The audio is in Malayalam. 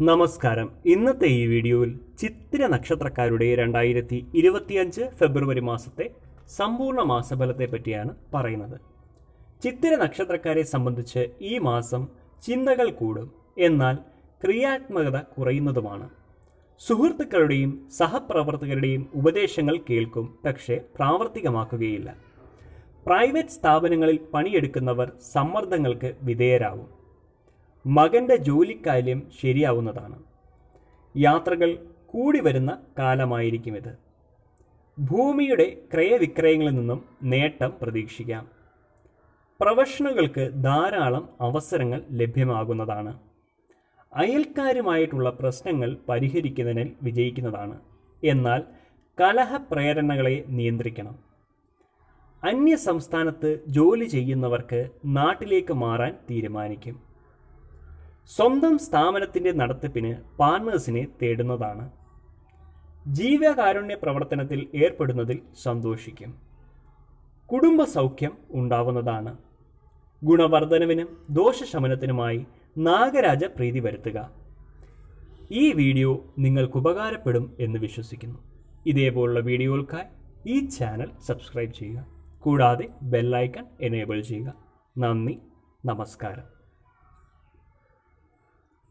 നമസ്കാരം. ഇന്നത്തെ ഈ വീഡിയോയിൽ ചിത്തിര നക്ഷത്രക്കാരുടെ രണ്ടായിരത്തി ഇരുപത്തിയഞ്ച് ഫെബ്രുവരി മാസത്തെ സമ്പൂർണ മാസഫലത്തെ പറ്റിയാണ് പറയുന്നത്. ചിത്തിര നക്ഷത്രക്കാരെ സംബന്ധിച്ച് ഈ മാസം ചിന്തകൾ കൂടും. എന്നാൽ ക്രിയാത്മകത കുറയുന്നതുമാണ്. സുഹൃത്തുക്കളുടെയും സഹപ്രവർത്തകരുടെയും ഉപദേശങ്ങൾ കേൾക്കും പക്ഷേ പ്രാവർത്തികമാക്കുകയില്ല. പ്രൈവറ്റ് സ്ഥാപനങ്ങളിൽ പണിയെടുക്കുന്നവർ സമ്മർദ്ദങ്ങൾക്ക് വിധേയരാകും. മകന്റെ ജോലിക്കാര്യം ശരിയാവുന്നതാണ്. യാത്രകൾ കൂടി വരുന്ന കാലമായിരിക്കും ഇത്. ഭൂമിയുടെ ക്രയവിക്രയങ്ങളിൽ നിന്നും നേട്ടം പ്രതീക്ഷിക്കാം. പ്രൊഫഷണലുകൾക്ക് ധാരാളം അവസരങ്ങൾ ലഭ്യമാകുന്നതാണ്. അയൽക്കാരുമായിട്ടുള്ള പ്രശ്നങ്ങൾ പരിഹരിക്കുന്നതിൽ വിജയിക്കുന്നതാണ്. എന്നാൽ കലഹപ്രേരണകളെ നിയന്ത്രിക്കണം. അന്യ സംസ്ഥാനത്ത് ജോലി ചെയ്യുന്നവർക്ക് നാട്ടിലേക്ക് മാറാൻ തീരുമാനിക്കും. സ്വന്തം സ്ഥാപനത്തിന്റെ നടത്തിപ്പിന് പാർട്ട്നേഴ്സിനെ തേടുന്നതാണ്. ജീവകാരുണ്യ പ്രവർത്തനത്തിൽ ഏർപ്പെടുന്നതിൽ സന്തോഷിക്കും. കുടുംബ സൗഖ്യം ഉണ്ടാവുന്നതാണ്. ഗുണവർദ്ധനവിനും ദോഷശമനത്തിനുമായി നാഗരാജ പ്രീതി വരുത്തുക. ഈ വീഡിയോ നിങ്ങൾക്ക് ഉപകാരപ്പെടും എന്ന് വിശ്വസിക്കുന്നു. ഇതേപോലുള്ള വീഡിയോകൾക്കായി ഈ ചാനൽ സബ്സ്ക്രൈബ് ചെയ്യുക. കൂടാതെ ബെല്ലൈക്കൺ എനേബിൾ ചെയ്യുക. നന്ദി നമസ്കാരം.